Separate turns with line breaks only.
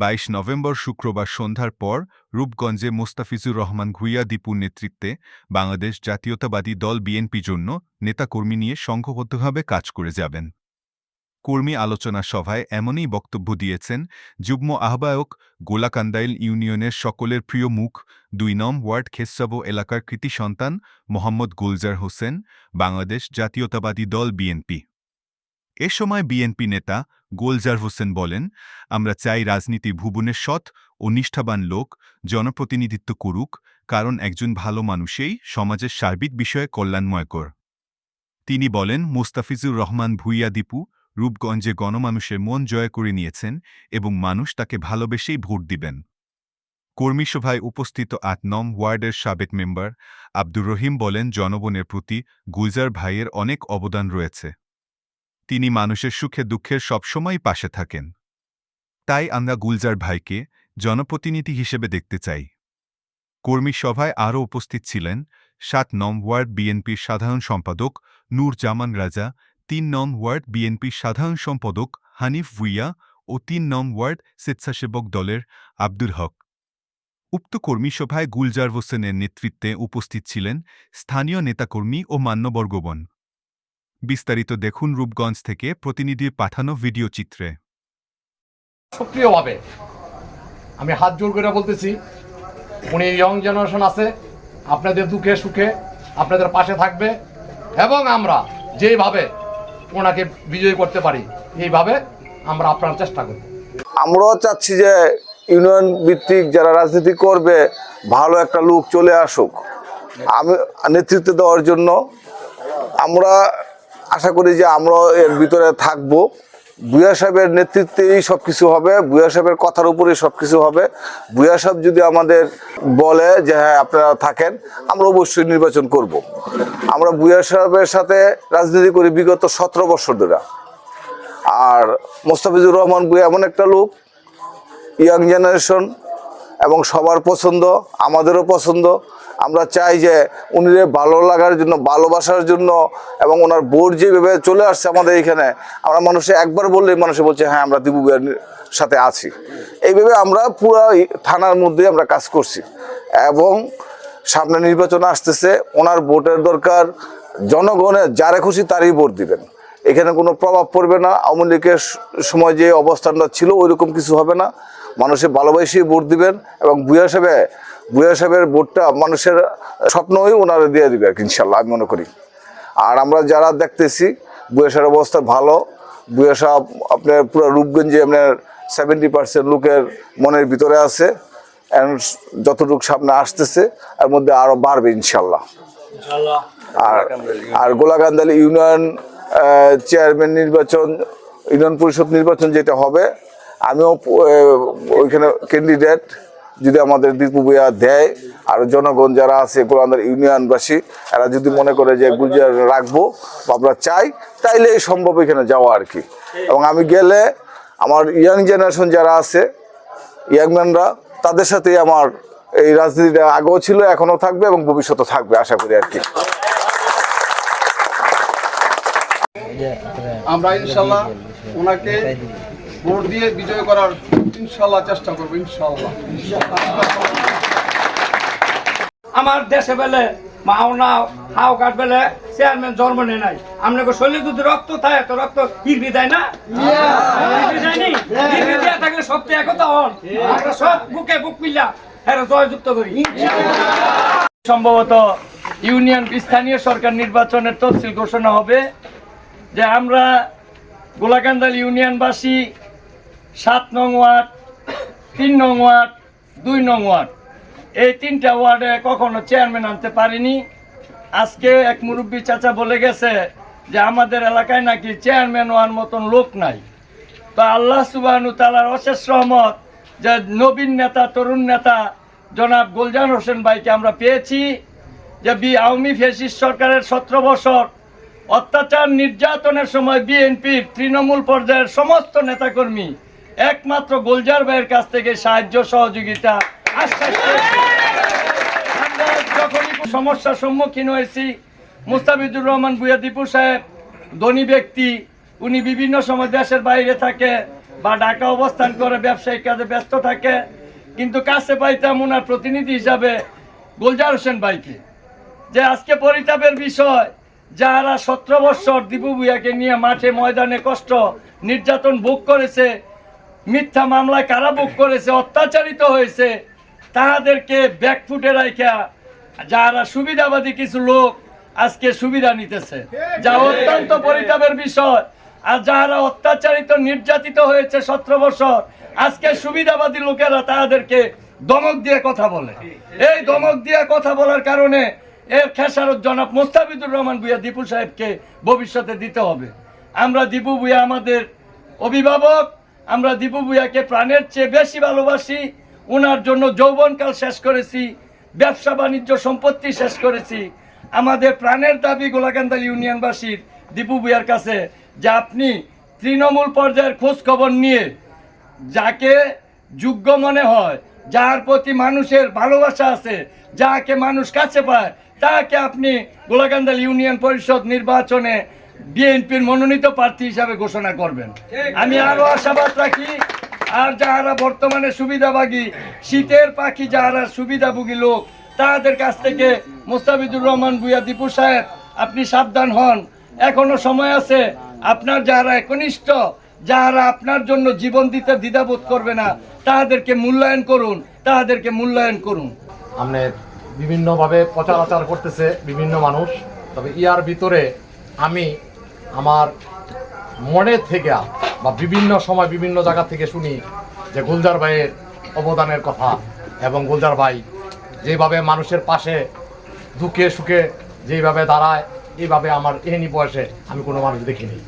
বাইশ নভেম্বর শুক্রবার সন্ধ্যার পর রূপগঞ্জে মোস্তাফিজুর রহমান ভুইয়া দীপুর নেতৃত্বে বাংলাদেশ জাতীয়তাবাদী দল বিএনপি জন্য নেতাকর্মী নিয়ে সংঘবদ্ধভাবে কাজ করে যাবেন। কর্মী আলোচনা সভায় এমনই বক্তব্য দিয়েছেন যুগ্ম আহ্বায়ক গোলাকান্দাইল ইউনিয়নের সকলের প্রিয় মুখ, দুই নম ওয়ার্ড খেসাবো এলাকার কৃতি সন্তান মোহাম্মদ গুলজার হোসেন, বাংলাদেশ জাতীয়তাবাদী দল বিএনপি। এ সময় বিএনপি নেতা গোলজার হোসেন বলেন, আমরা চাই রাজনীতি ভুবনের সৎ ও নিষ্ঠাবান লোক, জনপ্রতিনিধিত্ব করুক, কারণ একজন ভালো মানুষেই সমাজের সার্বিক বিষয়ে কল্যাণময়কর। তিনি বলেন, মুস্তাফিজুর রহমান ভুইয়া দীপু রূপগঞ্জে গণমানুষের মন জয় করে নিয়েছেন এবং মানুষ তাকে ভালোবেসেই ভোট দিবেন। কর্মীসভায় উপস্থিত আট নম ওয়ার্ডের সাবেক মেম্বার আব্দুর রহিম বলেন, জনগণের প্রতি গুলজার ভাইয়ের অনেক অবদান রয়েছে। তিনি মানুষের সুখে দুঃখের সবসময় পাশে থাকেন। তাই আমরা গুলজার ভাইকে জনপ্রতিনিধি হিসেবে দেখতে চাই। কর্মী সভায় আরও উপস্থিত ছিলেন সাত নম ওয়ার্ড বিএনপির সাধারণ সম্পাদক নূর জামান রাজা, তিন নম ওয়ার্ড বিএনপির সাধারণ সম্পাদক হানিফ ভুইয়া ও তিন নম ওয়ার্ড স্বেচ্ছাসেবক দলের আব্দুল হক। উক্ত কর্মী সভায় গুলজার হোসেনের নেতৃত্বে উপস্থিত ছিলেন স্থানীয় নেতাকর্মী ও মান্যবর্গবন বিস্তারিত দেখুন রূপগঞ্জ থেকে প্রতিনিধির পাঠানো ভিডিও চিত্রে।
সক্রিয়ভাবে। আমি হাত জোর করে বলতেছি উনি ইয়ং জেনারেশন আছে আপনাদের দুঃখে সুখে আপনাদের পাশে থাকবে এবং আমরা যেইভাবে ওনাকে বিজয়ী করতে পারি এইভাবে আমরা আপনার চেষ্টা করব।
আমরাও চাচ্ছি যে ইউনিয়ন ভিত্তিক যারা রাজনীতি করবে ভালো একটা লোক চলে আসুক। আমি নেতৃত্ব দেওয়ার জন্য আমরা আশা করি যে আমরা এর ভিতরে থাকব। বুয়া সাহেবের নেতৃত্বেই সব কিছু হবে বুয়া সাহেবের কথার উপরেই সব কিছু হবে। বুয়া সাহেব যদি আমাদের বলে যে হ্যাঁ আপনারা থাকেন, আমরা অবশ্যই নির্বাচন করব। আমরা বুয়া সাহেবের সাথে রাজনীতি করি বিগত সতেরো বছর ধরে। আর মোস্তাফিজুর রহমান বুয়া এমন একটা লোক, ইয়াং জেনারেশন এবং সবার পছন্দ, আমাদেরও পছন্দ। আমরা চাই যে উনি ভালো লাগার জন্য, ভালোবাসার জন্য এবং ওনার বোর্ড যেভাবে চলে আসছে আমাদের এখানে, আমরা মানুষে একবার বললেই মানুষে বলছে হ্যাঁ আমরা দিবু ভাইয়ের সাথে আছি। এইভাবে আমরা পুরো থানার মধ্যে আমরা কাজ করছি। এবং সামনে নির্বাচন আসতেছে, ওনার ভোটের দরকার জনগণের যারে খুশি তারই ভোট দিবেন। এখানে কোনো প্রভাব পড়বে না, আওয়ামী লীগের সময় যে অবস্থানটা ছিল ওই রকম কিছু হবে না। মানুষের ভালোবাসেই ভোট দিবেন এবং বুয়া সাহেবে বুয়া সাহেবের ভোটটা মানুষের স্বপ্নই ওনারা দিয়ে দিবে ইনশাল্লাহ আমি মনে করি। আর আমরা যারা দেখতেছি বুয়া সাহেবের অবস্থা ভালো বুয়া সাহেব আপনার পুরো রূপগঞ্জে আপনার সেভেন্টি পার্সেন্ট লোকের মনের ভিতরে আছে যতটুকু সামনে আসতেছে এর মধ্যে আরও বাড়বে ইনশাল্লাহ। আর আর গোলাকান্দালি ইউনিয়ন চেয়ারম্যান নির্বাচন ইউনিয়ন পরিষদ নির্বাচন যেটা হবে আমিও ওইখানে ক্যান্ডিডেট যদি আমাদের দীপু ভূয়া দেয়, আর জনগণ যারা আছে, গোলান্দার ইউনিয়নবাসী, এরা যদি মনে করে যে গুলজার রাখব বা আমরা চাই তাইলে সম্ভব এখানে যাওয়া আর কি। এবং আমি গেলে আমার ইয়াং জেনারেশন যারা আছে ইয়াংম্যানরা তাদের সাথে আমার এই রাজনীতিটা আগেও ছিল, এখনও থাকবে এবং ভবিষ্যতে থাকবে, আশা করি আর কি।
আমরা ইনশাল্লাহ ওনাকে ভোট দিয়ে বিজয় করার ইনশাল্লাহ চেষ্টা করব ইনশাল্লাহ
আমার দেশে বেলে মাওনা হাও কাট বেলে চেয়ারম্যান জন্ম নেয় নাই। আপনাকে শরীরে যদি রক্ত থাকে তো রক্ত হিরবি দেয় না? হিরবি দেয়া থাকলে সত্যি একতা হন। আমরা সব বুকে বুক হ্যাঁ জয়যুক্ত করি। সম্ভবত ইউনিয়ন স্থানীয় সরকার নির্বাচনের তফসিল ঘোষণা হবে যে আমরা গোলাকান্দাল ইউনিয়নবাসী সাত নং ওয়ার্ড, তিন নং ওয়ার্ড, দুই নং ওয়ার্ড। এই তিনটা ওয়ার্ডে কখনো চেয়ারম্যান আনতে পারিনি। আজকে এক মুরব্বী চাচা বলে গেছে যে, আমাদের এলাকায় নাকি চেয়ারম্যান হওয়ার মতন লোক নাই। তো আল্লাহ সুবাহনু তালার অশেষ রহমত যে, নবীন নেতা, তরুণ নেতা, জনাব গুলজান হোসেন ভাইকে আমরা পেয়েছি যে, বি, আওয়ামী ফেসিস সরকারের সতেরো বছর অত্যাচার নির্যাতনের সময় বিএনপির তৃণমূল পর্যায়ের সমস্ত নেতাকর্মী একমাত্র গোলজার ভাইয়ের কাছ থেকে সাহায্য, সহযোগিতা সমস্যার সম্মুখীন হয়েছি, মুস্তাফিজুর রহমান বুয়া দীপু সাহেব, ধনী ব্যক্তি, উনি বিভিন্ন সময় দেশের বাইরে থাকে বা ঢাকা অবস্থান করে, ব্যবসায়িক কাজে ব্যস্ত থাকে। কিন্তু কাছে পাইতাম ওনার প্রতিনিধি হিসাবে গুলজার হোসেন ভাইকে, যে আজকে পরিতাপের বিষয়, যারা সতেরো বৎসর দীপু ভুইয়াকে নিয়ে মাঠে ময়দানে কষ্ট, নির্যাতন ভোগ করেছে মিথ্যা মামলায় কারা ভোগ করেছে, অত্যাচারিত হয়েছে, তাহাদেরকে ব্যাকফুটে রাখা যারা সুবিধাবাদী কিছু লোক আজকে সুবিধা নিতেছে। যা অত্যন্ত পরিতাপের বিষয়। আর যারা অত্যাচারিত, নির্যাতিত হয়েছে সতেরো বছর, আজকে সুবিধাবাদী লোকেরা তাদেরকে দমক দিয়ে কথা বলে। এই দমক দিয়ে কথা বলার কারণে এর খেসারত জনাব মোস্তাফিজুর রহমান ভুইয়া দীপু সাহেবকে ভবিষ্যতে দিতে হবে। আমরা দীপু ভুইয়া আমাদের অভিভাবক। আমরা দীপু ভুইয়াকে প্রাণের চেয়ে বেশি ভালোবাসি। ওনার জন্য যৌবনকাল শেষ করেছি, ব্যবসা বাণিজ্য সম্পত্তি শেষ করেছি। আমাদের প্রাণের দাবি গোলাকান্দাল ইউনিয়নবাসীর দীপু ভুইয়ার কাছে যে আপনি তৃণমূল পর্যায়ের খোঁজ খবর নিয়ে যাকে যোগ্য মনে হয়, যার প্রতি মানুষের ভালোবাসা আছে, যাকে মানুষ কাছে পায়, তাকে আপনি গোলাকান্দাল ইউনিয়ন পরিষদ নির্বাচনে বিএনপির মনোনীত প্রার্থী হিসাবে ঘোষণা করবেন। আমি আরও আশাবাদ রাখি আর যারা বর্তমানে সুবিধাভাগী শীতের পাখি যারা সুবিধাভোগী লোক তাদের কাছ থেকে মোস্তাফিজুর রহমান ভুইয়া দীপু সাহেব আপনি সাবধান হন। এখনও সময় আছে আপনার যারা একনিষ্ঠ যারা আপনার জন্য জীবন দিতে দ্বিধাবোধ করবে না তাদেরকে মূল্যায়ন করুন তাদেরকে মূল্যায়ন করুন।
আপনি বিভিন্নভাবে প্রচার আচার করতেছে বিভিন্ন মানুষ তবে ইয়ার ভিতরে আমি আমার মনে থেকে বা বিভিন্ন সময় বিভিন্ন জায়গা থেকে শুনি যে গুলজার ভাইয়ের অবদানের কথা এবং গুলজার ভাই যেভাবে মানুষের পাশে দুঃখে সুখে যেভাবে দাঁড়ায়, এইভাবে আমার এহেনি বয়সে আমি কোনো মানুষ দেখিনি।